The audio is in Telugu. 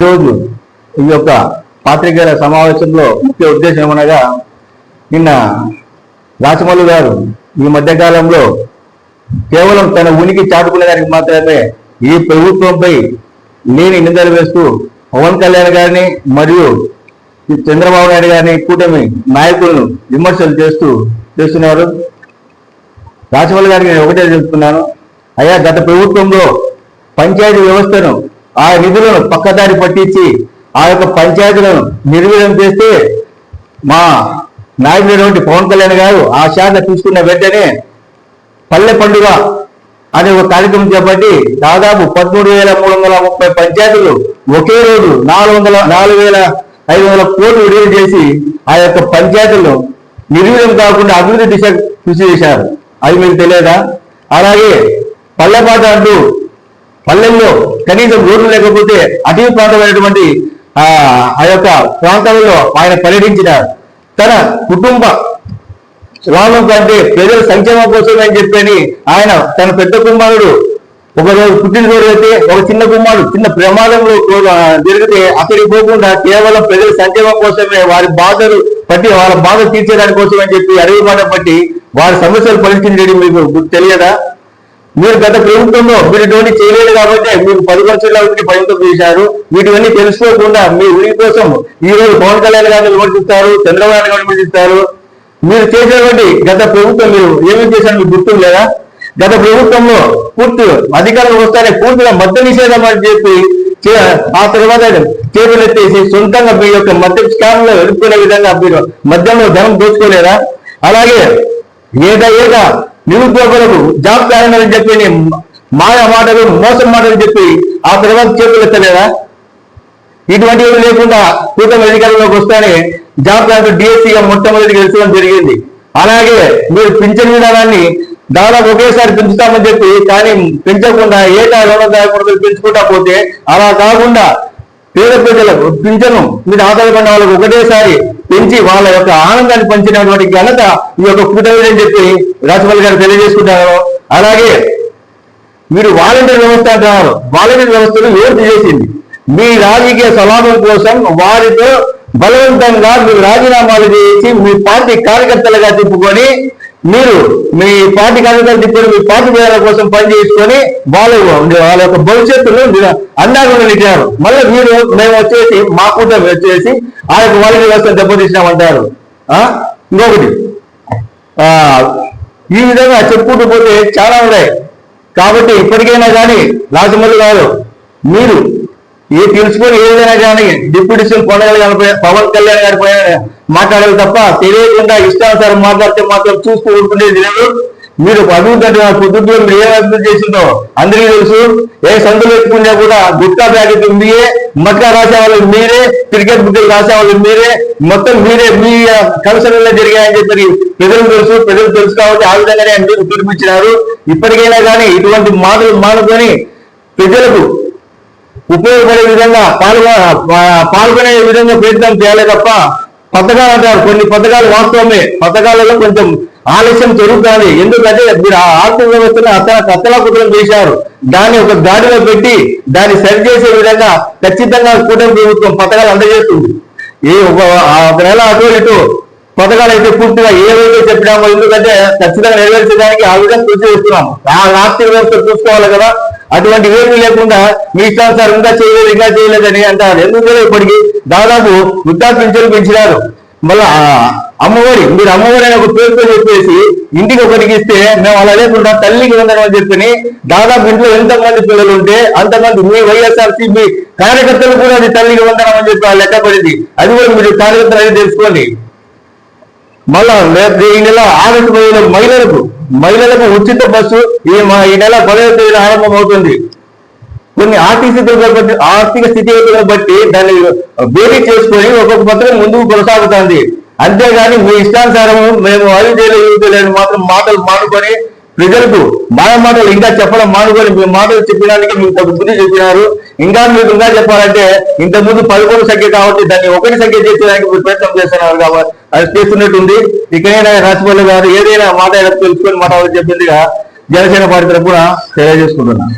రోజు ఈ యొక్క పాత్రికేయుల సమావేశంలో ముఖ్య ఉద్దేశం ఏమనగా నిన్న రాచమల్లు గారు ఈ మధ్య కాలంలో కేవలం తన ఉనికి చాటుకునే దానికి మాత్రమే ఈ ప్రభుత్వంపై లేని నిందలు వేస్తూ పవన్ కళ్యాణ్ గారిని మరియు చంద్రబాబు నాయుడు గారిని కూటమి నాయకులను విమర్శలు చేస్తూ చేస్తున్నారు. రాచమల్లి గారికి నేను ఒకటే చెప్తున్నాను. అయ్యా గత ప్రభుత్వంలో పంచాయతీ వ్యవస్థను ఆ నిధులను పక్కదారి పట్టించి ఆ యొక్క పంచాయతీలను నిర్వీర్యం చేస్తే మా నాయకుడైనటువంటి పవన్ కళ్యాణ్ గారు ఆ శాఖ తీసుకున్న వెంటనే పల్లె పండుగ అనే ఒక కార్యక్రమం చేపట్టి దాదాపు పదమూడు వేల మూడు వందల ముప్పై పంచాయతీలు ఒకే రోజు నాలుగు వందల నాలుగు వేల ఐదు వందల కోట్లు విడుదల చేసి ఆ యొక్క పంచాయతీలను నిర్వీర్యం కాకుండా అభివృద్ధి దిశ కృషి చేశారు. అది మీకు తెలియదా? అలాగే పల్లెపాట అంటూ పల్లెల్లో కనీసం రోడ్లు లేకపోతే అటవీ ప్రాంతమైనటువంటి ఆ ఆ యొక్క ప్రాంతాలలో ఆయన పర్యటించినారు. తన కుటుంబ లాభం కంటే ప్రజల సంక్షేమం కోసమే అని చెప్పని ఆయన తన పెద్ద కుమారుడు ఒక రోజు పుట్టినరోజు అయితే ఒక చిన్న కుమారుడు చిన్న ప్రమాదంలో జరిగితే అక్కడికి పోకుండా కేవలం ప్రజల సంక్షేమం కోసమే వారి బాధలు పట్టి వాళ్ళ బాధ తీర్చేదాని కోసం అని చెప్పి అడవి మాట పట్టి వారి సమస్యలు పరిష్కరించడం మీకు తెలియదా? మీరు గత ప్రభుత్వంలో మీరు ఇటువంటి చేయలేదు కాబట్టి మీరు పది లక్షల వరకు పరిమితం చేశారు వీటివన్నీ తెలుసుకోకుండా మీ ఉనికి కోసం ఈ రోజు పవన్ కళ్యాణ్ గారిని విమర్శిస్తారు చంద్రబాబు నాయుడు గారిని విమర్శిస్తారు. మీరు చేసేటువంటి గత ప్రభుత్వం మీరు ఏమేమి చేశారు మీకు గుర్తు లేదా? గత ప్రభుత్వంలో పూర్తి అధికారులు వస్తానే పూర్తిగా మద్య నిషేధం అని చెప్పి చే- ఆ తర్వాత చేతులు ఎత్తేసి సొంతంగా మీ యొక్క మద్య స్కామ్లో ఎదుర్కొనే విధంగా మీరు మద్యంలో ధనం దోచుకోలేదా? అలాగే ఏదా ఏదా నిరుద్యోగులకు జాబ్ కారణాలని చెప్పి మాయ మాటలు మోసం మాటలు చెప్పి ఆ తర్వాత చేతులు ఎత్తలేదా? ఇటువంటివి లేకుండా కూటమి అధికారంలోకి వస్తానే జాబ్ కార్డు డిఎస్సీగా మొట్టమొదటి గెలిచడం జరిగింది. అలాగే మీరు పింఛన్ విధానాన్ని దాదాపు ఒకేసారి పెంచుతామని చెప్పి కానీ పెంచకుండా ఏటా రెండు వందల పెంచుకుంటా పోతే అలా కాకుండా పేద ప్రజలకు పింఛను మీద ఆధారపడిన వాళ్ళకు ఒకటేసారి పెంచి వాళ్ళ యొక్క ఆనందాన్ని పంచినటువంటి ఘనత ఈ యొక్క కూటమి అని చెప్పి రాజమౌళి గారు తెలియజేసుకుంటారు. అలాగే మీరు వాలంటీర్ వ్యవస్థ అంటున్నారు. వాలంటీర్ వ్యవస్థను ఏర్పు చేసింది. మీ రాజకీయ సలాభం కోసం వారితో బలవంతంగా మీరు రాజీనామాలు చేసి మీ పార్టీ కార్యకర్తలుగా తిప్పుకొని మీరు మీ పార్టీ కార్యకర్తలు తిప్పుకొని మీ పార్టీ ప్రజల కోసం పనిచేసుకొని వాళ్ళ వాళ్ళ యొక్క భవిష్యత్తులో మీరు అందాకుండా మళ్ళీ మీరు మేము వచ్చేసి మా కూటమి వచ్చేసి ఆ యొక్క వాళ్ళ వ్యవస్థ దెబ్బతీసినామంటారు. ఇంకొకటి. ఆ ఈ విధంగా చెప్పుకుంటూ పోతే చాలా ఉన్నాయి. కాబట్టి ఇప్పటికైనా కానీ రాజమల్లి గారు మీరు ఏ తెలుసుకొని ఏదైనా కానీ డిప్యూటీ సీఎం కొనగలిగిన పవన్ కళ్యాణ్ గారి మాట్లాడాలి తప్ప తెలియకుండా ఇష్టానుసారం మాట్లాడితే మాత్రం చూస్తూ ఊరుకునేది లేదు మీరు అభివృద్ధి అంటే పొద్దుట్లో మీరు ఏ అభివృద్ధి చేసిందో అందరికీ తెలుసు. ఏ సందులు ఎత్తుకున్నా కూడా గుట్కా ప్యాకెట్ మీరే మట్కా రాసేవాళ్ళు మీరే క్రికెట్ బుద్ధులు రాసేవాళ్ళు మీరే మొత్తం మీరే మీ కలసనలో జరిగాయని చెప్పి ప్రజలకు తెలుసు. ప్రజలు తెలుసు కాబట్టి ఆ విధంగానే మీరు పిలిపించినారు ఇప్పటికైనా కానీ ఇటువంటి మాటలు మానుకొని ప్రజలకు ఉపయోగపడే విధంగా పాల్గొ పాల్గొనే విధంగా ప్రయత్నం చేయాలి తప్ప పథకాలు అంటారు. కొన్ని పథకాలు వాస్తవమే. పథకాలలో కొంచెం ఆలస్యం జరుగుతుంది. ఎందుకంటే మీరు ఆ ఆర్థిక వ్యవస్థను అత్తలాకుతలం చేశారు. దాన్ని ఒక దాడిలో పెట్టి దాన్ని సరిచేసే విధంగా ఖచ్చితంగా కూటమి ప్రభుత్వం పథకాలు అందజేస్తుంది. ఏ ఒక ఆ నెల అటు ఇటు పథకాలు అయితే పూర్తిగా ఏవైతే చెప్పినామో ఎందుకంటే ఖచ్చితంగా నెరవేర్చడానికి ఆ విధంగా కృషి చేస్తున్నాము. ఆ ఆర్థిక వ్యవస్థ చూసుకోవాలి కదా. అటువంటి ఏమీ లేకుండా మీ సార్ ఇంకా చేయలేదు ఇంకా చేయలేదని అంటారు. ఎందుకంటే ఇప్పటికి? దాదాపు వృద్ధాప్య పింఛను పెంచినారు. మళ్ళా అమ్మఒడి మీరు అమ్మఒడి అనే ఒక పేరుతో చెప్పేసి ఇంటికి ఒకరికి ఇస్తే మేము అలా లేకుండా తల్లికి వందనం అని చెప్పని దాదాపు ఇంట్లో ఎంతమంది పిల్లలు ఉంటే అంతమంది మీ వైఎస్ఆర్సీపీ కార్యకర్తలు కూడా అది తల్లికి వందనం అని చెప్పి లెక్క పడింది. అది కూడా మీరు కార్యకర్తలు అనేది తెలుసుకోండి. మళ్ళా రేపు ఈ నెల ఆగస్టు పదిహేను మహిళలకు మహిళలకు ఉచిత బస్సు ఈ మా- ఈ నెల పదవ తేదీన ఆరంభమవుతుంది. కొన్ని ఆర్థిక స్థితి ఆర్థిక స్థితిగతులను బట్టి దాన్ని బేరీ చేసుకొని ఒక్కొక్క పత్రం ముందుకు కొనసాగుతుంది. అంతేగాని మీ ఇష్టానుసారము మేము అది చేయలేదు చేయలేదు మాత్రం మాటలు మానుకొని ప్రజలకు మాయ మాటలు ఇంకా చెప్పడం మానుకొని మీ మాటలు చెప్పడానికి మీకు కొంత బుద్ధి చెప్పినారు. ఇంకా మీకు ఇంకా చెప్పాలంటే ఇంతకుముందు ముందు పదకొండు సంఖ్య కాబట్టి దాన్ని ఒకటి సంఖ్య చేసేదానికి మీరు ప్రయత్నం చేస్తున్నారు కాబట్టి అది చేస్తున్నట్టుంది. ఇక్కడైనా రాజమౌళి గారు ఏదైనా మాట తెలుసుకొని మాట చెప్పిందిగా జనసేన పార్టీ తరఫున తెలియజేసుకుంటున్నాను.